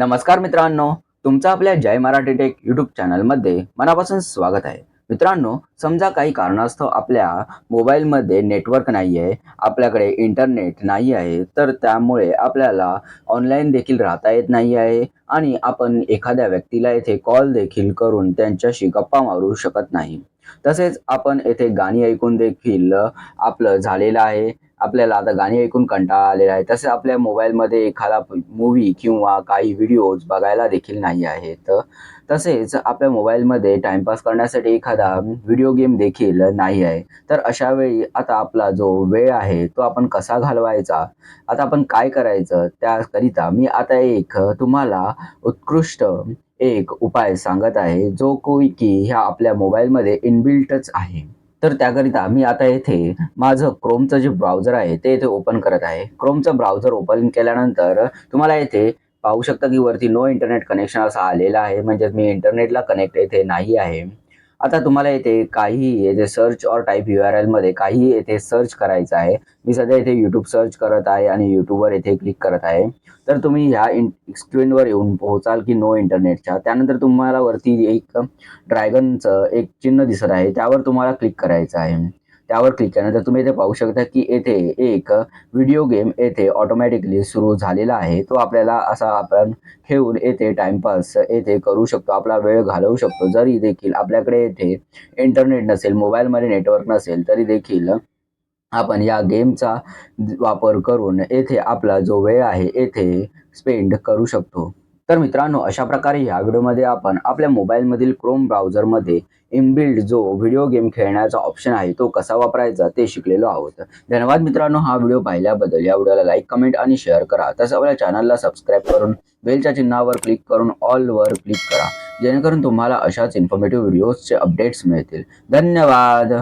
नमस्कार मित्रांनो तुमचं आपल्या जय मराठी टेक युट्यूब चॅनलमध्ये मनापासून स्वागत आहे. मित्रांनो समजा काही कारणास्तव आपल्या मोबाईलमध्ये नेटवर्क नाही आहे आपल्याकडे इंटरनेट नाही आहे तर त्यामुळे आपल्याला ऑनलाईन देखील राहता येत नाही आहे आणि आपण एखाद्या व्यक्तीला येथे कॉल देखील करून त्यांच्याशी गप्पा मारू शकत नाही. तसेच आपण येथे गाणी ऐकून देखील आपलं झालेलं आहे. आपल्याला आता गाणी ऐकून कंटाळा आलेला आहे. तसेच आपल्या मोबाईलमध्ये एखादा मूवी किंवा काही व्हिडिओज बघायला देखील नाही आहेत तसेच आपल्या मोबाईलमध्ये टाइमपास करण्यासाठी एखादा व्हिडिओ गेम देखील नाही आहे. तर अशा वेळी आता आपला जो वेळ आहे तो आपण कसा घालवायचा? आता आपण काय करायचं? त्याकरिता मी आता एक तुम्हाला उत्कृष्ट एक उपाय सांगत आहे जो कोई की ह्या आपल्या मोबाईलमध्ये इनबिल्टच आहे. तर त्याकरिता मी आता येथे माझं क्रोमचं जे ब्राउझर आहे ते येथे ओपन करत आहे. क्रोमचं ब्राउझर ओपन केल्यानंतर तुम्हाला येथे पाहू शकता की वरती नो इंटरनेट कनेक्शन असं आलेलं आहे. म्हणजे मी इंटरनेटला कनेक्ट येथे नाही आहे. आता तुम्हाला येथे काही येथे सर्च और टाईप यू आर एलमध्ये काही येथे सर्च करायचं आहे. मी सध्या इथे यूट्यूब सर्च करत आहे आणि यूट्यूबवर येथे क्लिक करत आहे. तर तुम्ही ह्या इन स्क्रीनवर येऊन पोहोचाल की नो इंटरनेटच्या त्यानंतर तुम्हाला वरती एक ड्रॅगनचं एक चिन्ह दिसत आहे. त्यावर तुम्हाला क्लिक करायचं आहे. त्यावर क्लिक केल्यानंतर तुम्ही इथे पाहू शकता की येथे एक व्हिडिओ गेम येथे ऑटोमॅटिकली सुरू झालेला आहे. तो आपल्याला असा आपण खेळून येथे टाइमपास येथे करू शकतो. आपला वेळ घालवू शकतो. जरी देखील आपल्याकडे येथे इंटरनेट नसेल मोबाईलमध्ये नेटवर्क नसेल तरी देखील आपण या गेमचा वापर करून येथे आपला जो वेळ आहे येथे स्पेंड करू शकतो. तर मित्रांनो अशा प्रकारे ह्या व्हिडिओमध्ये आपण आपल्या मोबाईलमधील क्रोम ब्राउझरमध्ये इनबिल्ड जो व्हिडिओ गेम खेळण्याचा ऑप्शन आहे तो कसा वापरायचा ते शिकलेलो आहोत. धन्यवाद मित्रांनो हा व्हिडिओ पाहिल्याबद्दल या व्हिडिओला लाईक कमेंट आणि शेअर करा. तसंच आपल्या चॅनलला सबस्क्राईब करून बेलच्या चिन्हावर क्लिक करून ऑलवर क्लिक करा. जेणेकरून तुम्हाला अशाच इन्फॉर्मेटिव्ह व्हिडिओजचे अपडेट्स मिळतील. धन्यवाद!